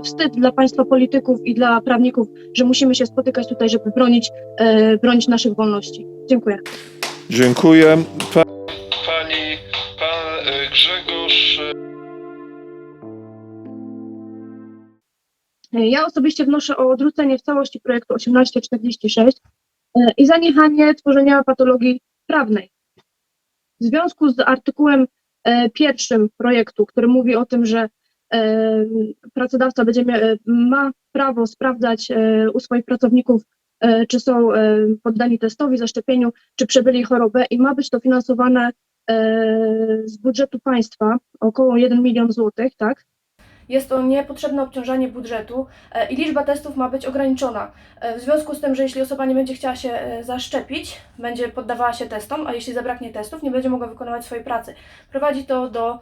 wstyd dla państwa polityków i dla prawników, że musimy się spotykać tutaj, żeby bronić, e, bronić naszych wolności. Dziękuję. Dziękuję. Pa- Pani, pan y, Grzegorz y, Ja osobiście wnoszę o odrzucenie w całości projektu 1846 e, i zaniechanie tworzenia patologii prawnej. W związku z artykułem e, pierwszym projektu, który mówi o tym, że e, pracodawca będzie e, ma prawo sprawdzać e, u swoich pracowników, e, czy są e, poddani testowi, zaszczepieniu, czy przebyli chorobę i ma być to finansowane e, z budżetu państwa, około 1 milion złotych, tak? Jest to niepotrzebne obciążanie budżetu e, i liczba testów ma być ograniczona. E, W związku z tym, że jeśli osoba nie będzie chciała się e, zaszczepić, będzie poddawała się testom, a jeśli zabraknie testów, nie będzie mogła wykonywać swojej pracy. Prowadzi to do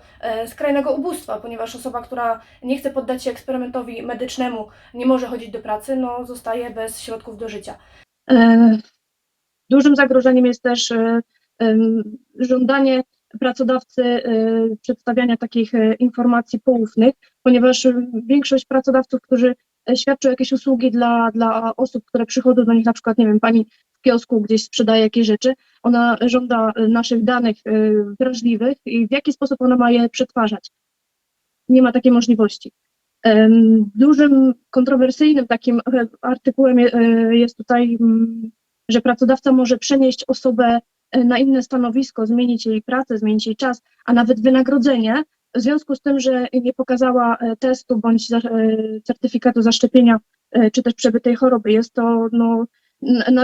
skrajnego ubóstwa, ponieważ osoba, która nie chce poddać się eksperymentowi medycznemu, nie może chodzić do pracy, no zostaje bez środków do życia. Dużym zagrożeniem jest też żądanie pracodawcy e, przedstawiania takich e, informacji poufnych, ponieważ e, większość pracodawców, którzy świadczą jakieś usługi dla, dla osób, które przychodzą do nich, na przykład, nie wiem, pani w kiosku gdzieś sprzedaje jakieś rzeczy, ona żąda naszych danych wrażliwych i w jaki sposób ona ma je przetwarzać. Nie ma takiej możliwości. Dużym kontrowersyjnym takim e, artykułem e, jest tutaj, mm, że pracodawca może przenieść osobę na inne stanowisko, zmienić jej pracę, zmienić jej czas, a nawet wynagrodzenie, w związku z tym, że nie pokazała e, testu bądź e, certyfikatu zaszczepienia, e, czy też przebytej choroby. Jest to no,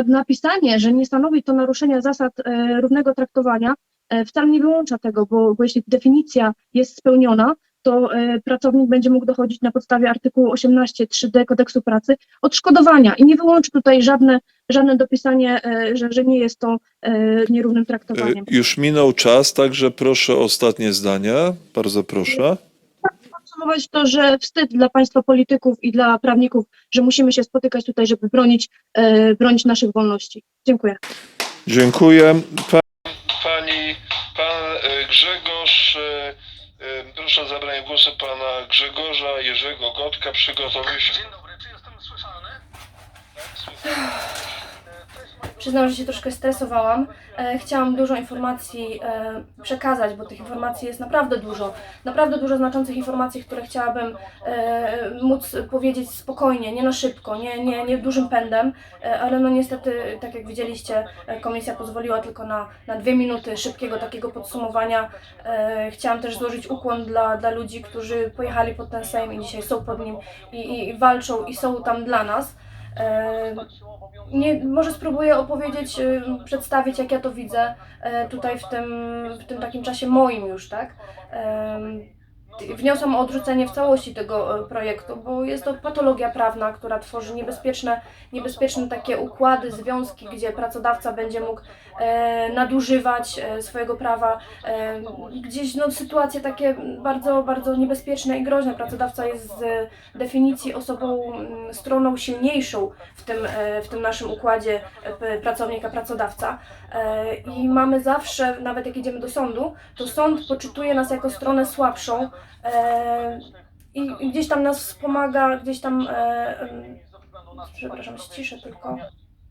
napisanie, że nie stanowi to naruszenia zasad e, równego traktowania, e, wcale nie wyłącza tego, bo, bo jeśli definicja jest spełniona, to e, pracownik będzie mógł dochodzić na podstawie artykułu 18 3d kodeksu pracy odszkodowania i nie wyłączy tutaj żadne, żadne dopisanie, e, że, że nie jest to e, nierównym traktowaniem. y, Już minął czas, także proszę o ostatnie zdania. Bardzo proszę. Podsumować to, że wstyd dla państwa polityków i dla prawników, że musimy się spotykać tutaj, żeby bronić, e, bronić naszych wolności. Dziękuję. Dziękuję. Pa- pani, pan Grzegorz proszę o zabranie głosu pana Grzegorza Jerzego Gotka przygotowy się. Dzień dobry, czy jestem słyszalny? Przyznam, że się troszkę stresowałam. E, chciałam dużo informacji e, przekazać, bo tych informacji jest naprawdę dużo. Naprawdę dużo znaczących informacji, które chciałabym e, móc powiedzieć spokojnie, nie na szybko, nie, nie, nie dużym pędem, e, ale no niestety, tak jak widzieliście, e, komisja pozwoliła tylko na, na dwie minuty szybkiego takiego podsumowania. E, chciałam też złożyć ukłon dla, dla ludzi, którzy pojechali pod ten Sejm i dzisiaj są pod nim i, i walczą i są tam dla nas. E, nie, może spróbuję opowiedzieć, y, przedstawić jak ja to widzę e, tutaj w tym, w tym takim czasie moim już, tak? Wniosłam o odrzucenie w całości tego e, projektu, bo jest to patologia prawna, która tworzy niebezpieczne, niebezpieczne takie układy, związki, gdzie pracodawca będzie mógł e, nadużywać e, swojego prawa, e, gdzieś no, sytuacje takie bardzo, bardzo niebezpieczne i groźne. Pracodawca jest z definicji osobą, mm, stroną silniejszą w tym, e, w tym naszym układzie e, p- pracownika-pracodawca. E, I mamy zawsze, nawet jak idziemy do sądu, to sąd poczytuje nas jako stronę słabszą i i gdzieś tam nas wspomaga, gdzieś tam, e, przepraszam, ściszę tylko.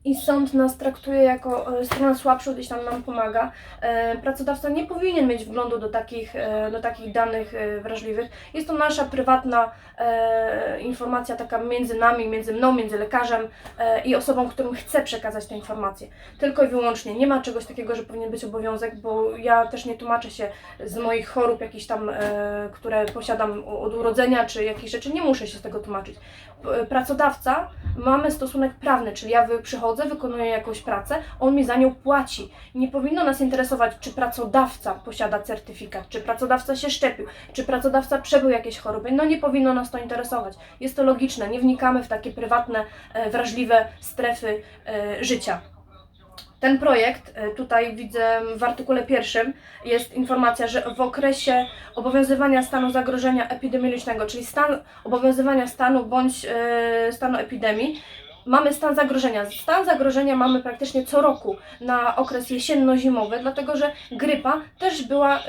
I sąd nas traktuje jako e, stronę słabszą, gdzieś tam nam pomaga. E, Pracodawca nie powinien mieć wglądu do takich, e, do takich danych wrażliwych. Jest to nasza prywatna informacja taka między nami, między mną, między lekarzem i osobą, którym chcę przekazać tę informację. Tylko i wyłącznie. Nie ma czegoś takiego, że powinien być obowiązek, bo ja też nie tłumaczę się z moich chorób jakichś tam, które posiadam od urodzenia, czy jakichś rzeczy. Nie muszę się z tego tłumaczyć. Pracodawca, mamy stosunek prawny, czyli ja wy, przychodzę, wykonuję jakąś pracę, on mi za nią płaci. Nie powinno nas interesować, czy pracodawca posiada certyfikat, czy pracodawca się szczepił, czy pracodawca przebył jakieś choroby. No nie powinno nas to interesować. Jest to logiczne, nie wnikamy w takie prywatne, e, wrażliwe strefy e, życia. Ten projekt, e, tutaj widzę w artykule pierwszym, jest informacja, że w okresie obowiązywania stanu zagrożenia epidemiologicznego, czyli stan obowiązywania stanu bądź stanu epidemii, mamy stan zagrożenia. Stan zagrożenia mamy praktycznie co roku na okres jesienno-zimowy, dlatego że grypa też była e,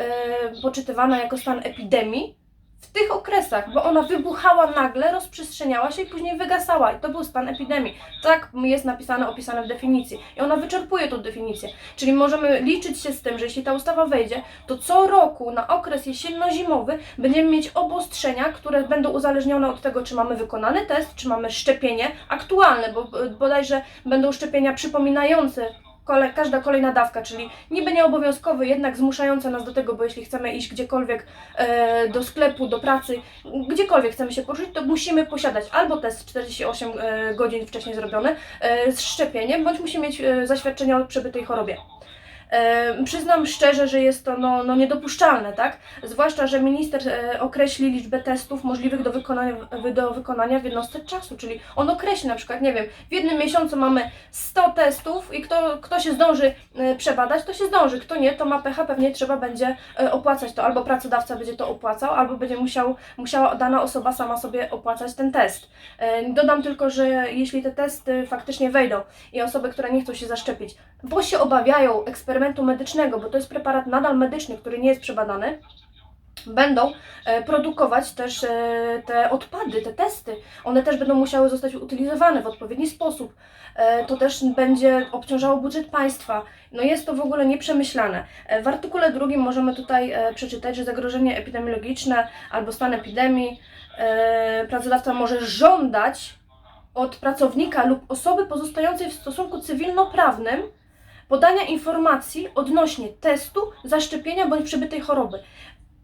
poczytywana jako stan epidemii w tych okresach, bo ona wybuchała nagle, rozprzestrzeniała się i później wygasała. I to był stan epidemii. Tak jest napisane, opisane w definicji. I ona wyczerpuje tą definicję. Czyli możemy liczyć się z tym, że jeśli ta ustawa wejdzie, to co roku na okres jesienno-zimowy będziemy mieć obostrzenia, które będą uzależnione od tego, czy mamy wykonany test, czy mamy szczepienie aktualne, bo bodajże będą szczepienia przypominające kole, każda kolejna dawka, czyli niby nieobowiązkowy, jednak zmuszające nas do tego, bo jeśli chcemy iść gdziekolwiek e, do sklepu, do pracy, gdziekolwiek chcemy się poruszyć, to musimy posiadać albo test 48 e, godzin wcześniej zrobiony e, z szczepieniem, bądź musimy mieć e, zaświadczenie o przebytej chorobie. E, przyznam szczerze, że jest to no, no niedopuszczalne, tak? Zwłaszcza, że minister e, określi liczbę testów możliwych do wykonania, do wykonania w jednostce czasu, czyli on określi na przykład, nie wiem, w jednym miesiącu mamy 100 testów i kto, kto się zdąży e, przebadać, to się zdąży, kto nie, to ma pecha, pewnie trzeba będzie e, opłacać to, albo pracodawca będzie to opłacał, albo będzie musiał, musiała dana osoba sama sobie opłacać ten test. E, Dodam tylko, że jeśli te testy faktycznie wejdą i osoby, które nie chcą się zaszczepić, bo się obawiają eksperymentu medycznego, bo to jest preparat nadal medyczny, który nie jest przebadany, będą e, produkować też e, te odpady, te testy. One też będą musiały zostać utylizowane w odpowiedni sposób. E, to też będzie obciążało budżet państwa. No jest to w ogóle nieprzemyślane. W artykule drugim możemy tutaj przeczytać, że zagrożenie epidemiologiczne albo stan epidemii pracodawca może żądać od pracownika lub osoby pozostającej w stosunku cywilnoprawnym podania informacji odnośnie testu, zaszczepienia bądź przebytej choroby.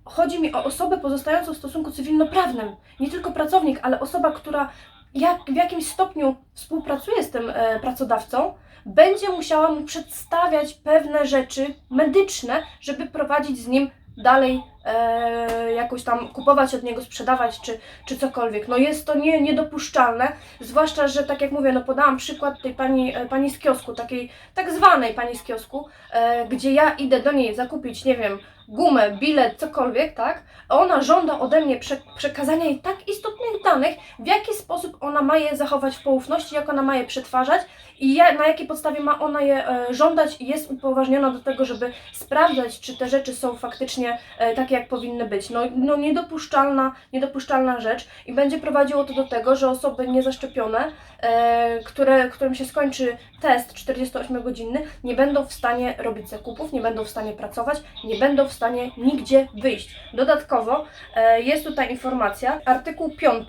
Chodzi mi o osobę pozostającą w stosunku cywilnoprawnym, nie tylko pracownik, ale osoba, która jak, w jakimś stopniu współpracuje z tym e, pracodawcą, będzie musiała mu przedstawiać pewne rzeczy medyczne, żeby prowadzić z nim dalej e, jakoś tam kupować od niego, sprzedawać czy, czy cokolwiek. No jest to nie, niedopuszczalne, zwłaszcza, że tak jak mówię, no podałam przykład tej pani, e, pani z kiosku, takiej tak zwanej pani z kiosku, e, gdzie ja idę do niej zakupić, nie wiem, gumę, bilet, cokolwiek, tak? Ona żąda ode mnie prze, przekazania jej tak istotnych danych, w jaki sposób ona ma je zachować w poufności, jak ona ma je przetwarzać i ja, na jakiej podstawie ma ona je e, żądać i jest upoważniona do tego, żeby sprawdzać, czy te rzeczy są faktycznie e, takie, jak powinny być. No, no niedopuszczalna, niedopuszczalna rzecz i będzie prowadziło to do tego, że osoby niezaszczepione, e, które, którym się skończy test 48-godzinny, nie będą w stanie robić zakupów, nie będą w stanie pracować, nie będą w stanie nigdzie wyjść. Dodatkowo e, jest tutaj informacja, artykuł 5.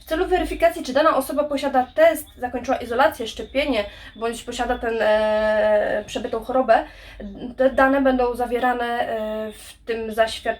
W celu weryfikacji, czy dana osoba posiada test, zakończyła izolację, szczepienie, bądź posiada ten e, przebytą chorobę, te dane będą zawierane e, w tym zaświadczeniu,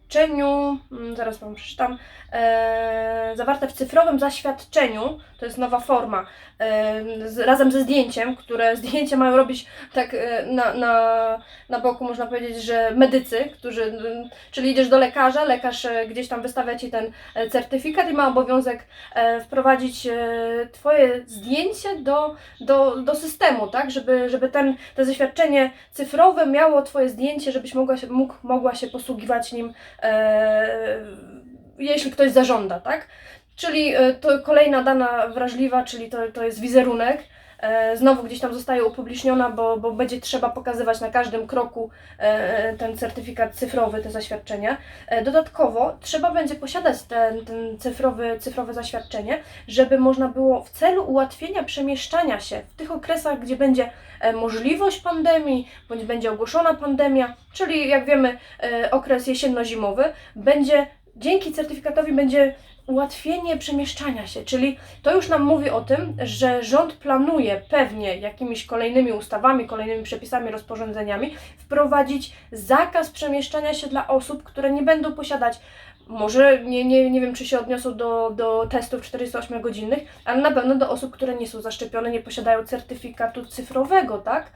mm, zaraz Wam przeczytam, e, zawarte w cyfrowym zaświadczeniu, to jest nowa forma, e, z, razem ze zdjęciem, które zdjęcia mają robić tak e, na, na, na boku, można powiedzieć, że medycy, którzy, czyli idziesz do lekarza, lekarz e, gdzieś tam wystawia Ci ten e, certyfikat i ma obowiązek e, wprowadzić e, Twoje zdjęcie do, do, do systemu, tak, żeby, żeby ten, to zaświadczenie cyfrowe miało Twoje zdjęcie, żebyś mogła się, mógł, mogła się posługiwać nim, jeśli ktoś zażąda, tak? Czyli e, to kolejna dana wrażliwa, czyli to, to jest wizerunek. E, Znowu gdzieś tam zostaje upubliczniona, bo, bo będzie trzeba pokazywać na każdym kroku e, ten certyfikat cyfrowy, te zaświadczenia. E, Dodatkowo trzeba będzie posiadać ten, ten cyfrowy, cyfrowe zaświadczenie, żeby można było w celu ułatwienia przemieszczania się w tych okresach, gdzie będzie e, możliwość pandemii, bądź będzie ogłoszona pandemia, czyli jak wiemy e, okres jesienno-zimowy, będzie dzięki certyfikatowi będzie ułatwienie przemieszczania się, czyli to już nam mówi o tym, że rząd planuje pewnie jakimiś kolejnymi ustawami, kolejnymi przepisami, rozporządzeniami wprowadzić zakaz przemieszczania się dla osób, które nie będą posiadać może nie, nie, nie wiem, czy się odniosą do, do testów 48-godzinnych, ale na pewno do osób, które nie są zaszczepione, nie posiadają certyfikatu cyfrowego, tak?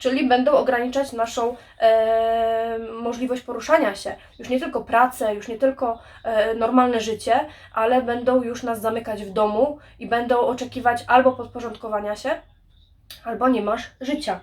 Czyli będą ograniczać naszą e, możliwość poruszania się. Już nie tylko pracę, już nie tylko e, normalne życie, ale będą już nas zamykać w domu i będą oczekiwać albo podporządkowania się, albo nie masz życia.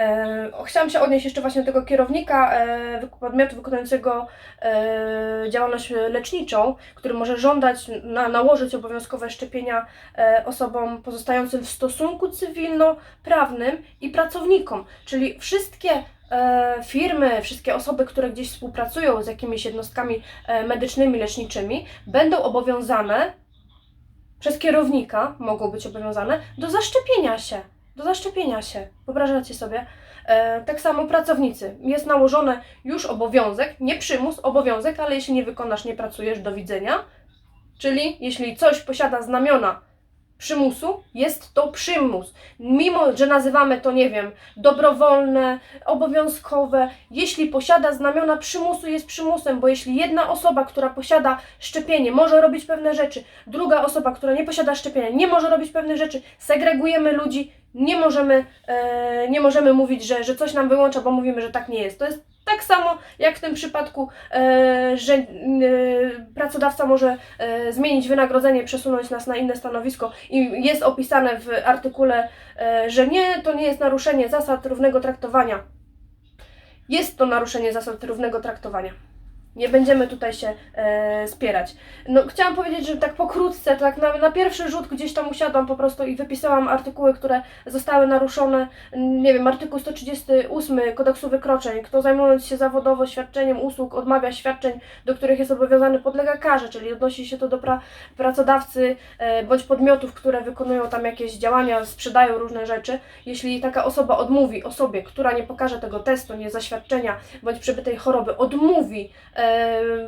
E, chciałam się odnieść jeszcze właśnie do tego kierownika e, podmiotu wykonującego e, działalność leczniczą, który może żądać, na, nałożyć obowiązkowe szczepienia e, osobom pozostającym w stosunku cywilno-prawnym i pracownikom. Czyli wszystkie e, firmy, wszystkie osoby, które gdzieś współpracują z jakimiś jednostkami e, medycznymi, leczniczymi, będą obowiązane przez kierownika, mogą być obowiązane do zaszczepienia się. Do zaszczepienia się. Wyobrażacie sobie? E, tak samo pracownicy. Jest nałożony już obowiązek, nie przymus, obowiązek, ale jeśli nie wykonasz, nie pracujesz, do widzenia. Czyli jeśli coś posiada znamiona przymusu, jest to przymus. Mimo, że nazywamy to, nie wiem, dobrowolne, obowiązkowe, jeśli posiada znamiona przymusu, jest przymusem, bo jeśli jedna osoba, która posiada szczepienie, może robić pewne rzeczy, druga osoba, która nie posiada szczepienia, nie może robić pewnych rzeczy, segregujemy ludzi, nie możemy, e, nie możemy mówić, że, że coś nam wyłącza, bo mówimy, że tak nie jest. To jest tak samo jak w tym przypadku, e, że e, pracodawca może e, zmienić wynagrodzenie, przesunąć nas na inne stanowisko i jest opisane w artykule, że nie, to nie jest naruszenie zasad równego traktowania. Jest to naruszenie zasad równego traktowania. Nie będziemy tutaj się e, spierać. No, chciałam powiedzieć, że tak pokrótce, tak na, na pierwszy rzut gdzieś tam usiadłam po prostu i wypisałam artykuły, które zostały naruszone. Nie wiem, artykuł 138 kodeksu wykroczeń. Kto zajmując się zawodowo świadczeniem usług odmawia świadczeń, do których jest obowiązany, podlega karze, czyli odnosi się to do pra, pracodawcy e, bądź podmiotów, które wykonują tam jakieś działania, sprzedają różne rzeczy. Jeśli taka osoba odmówi osobie, która nie pokaże tego testu, nie zaświadczenia bądź przebytej choroby, odmówi e,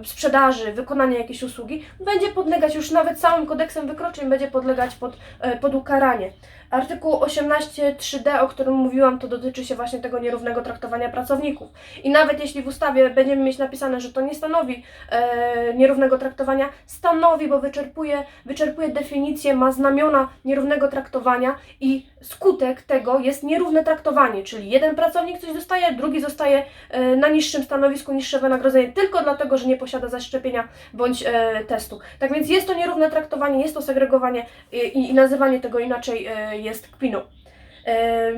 sprzedaży, wykonania jakiejś usługi, będzie podlegać już nawet całym kodeksem wykroczeń, będzie podlegać pod, e, pod ukaranie. Artykuł 18.3d, o którym mówiłam, to dotyczy się właśnie tego nierównego traktowania pracowników. I nawet jeśli w ustawie będziemy mieć napisane, że to nie stanowi e, nierównego traktowania, stanowi, bo wyczerpuje, wyczerpuje definicję, ma znamiona nierównego traktowania i skutek tego jest nierówne traktowanie, czyli jeden pracownik coś dostaje, drugi zostaje e, na niższym stanowisku, niższe wynagrodzenie, tylko dlatego, że nie posiada zaszczepienia bądź e, testu. Tak więc jest to nierówne traktowanie, jest to segregowanie i, i, i nazywanie tego inaczej e, jest kpiną.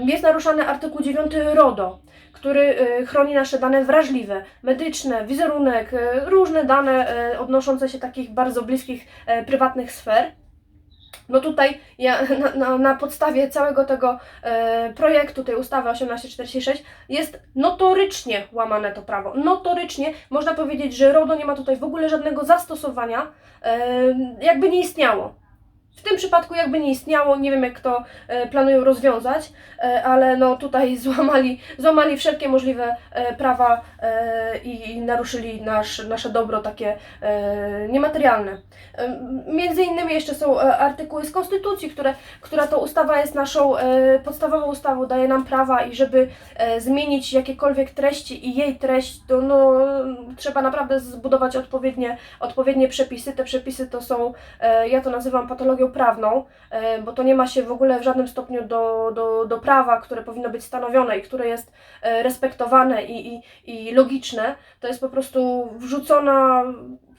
Jest naruszany artykuł 9 RODO, który e, chroni nasze dane wrażliwe, medyczne, wizerunek, e, różne dane e, odnoszące się takich bardzo bliskich, prywatnych sfer. No tutaj ja na, na, na podstawie całego tego e, projektu, tej ustawy 1846 jest notorycznie łamane to prawo. Notorycznie można powiedzieć, że RODO nie ma tutaj w ogóle żadnego zastosowania, e, jakby nie istniało. W tym przypadku jakby nie istniało, nie wiem jak to e, planują rozwiązać, e, ale no tutaj złamali, złamali wszelkie możliwe e, prawa i, naruszyli nasz, nasze dobro takie niematerialne. Między innymi jeszcze są artykuły z Konstytucji, które, która to ustawa jest naszą podstawową ustawą, daje nam prawa i żeby zmienić jakiekolwiek treści i jej treść, to no, trzeba naprawdę zbudować odpowiednie, odpowiednie przepisy. Te przepisy to są, ja to nazywam patologią prawną, e, bo to nie ma się w ogóle w żadnym stopniu do, do, do prawa, które powinno być stanowione i które jest e, respektowane i, i, i logiczne. To jest po prostu wrzucona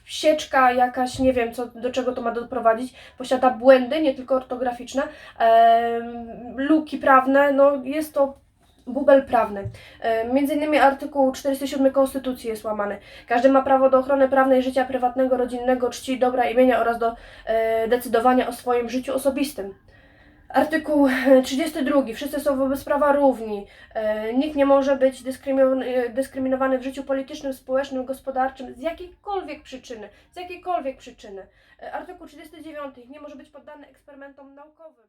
sieczka jakaś, nie wiem co, do czego to ma doprowadzić, posiada błędy, nie tylko ortograficzne, em, luki prawne, no jest to bubel prawny. E, Między innymi artykuł 47 Konstytucji jest łamany. Każdy ma prawo do ochrony prawnej życia prywatnego, rodzinnego, czci, dobra imienia oraz do e, decydowania o swoim życiu osobistym. Artykuł e, 32. Wszyscy są wobec prawa równi. E, Nikt nie może być dyskryminowany, w życiu politycznym, społecznym, gospodarczym z jakiejkolwiek przyczyny. Z jakiejkolwiek przyczyny. Artykuł 39. Nie może być poddany eksperymentom naukowym.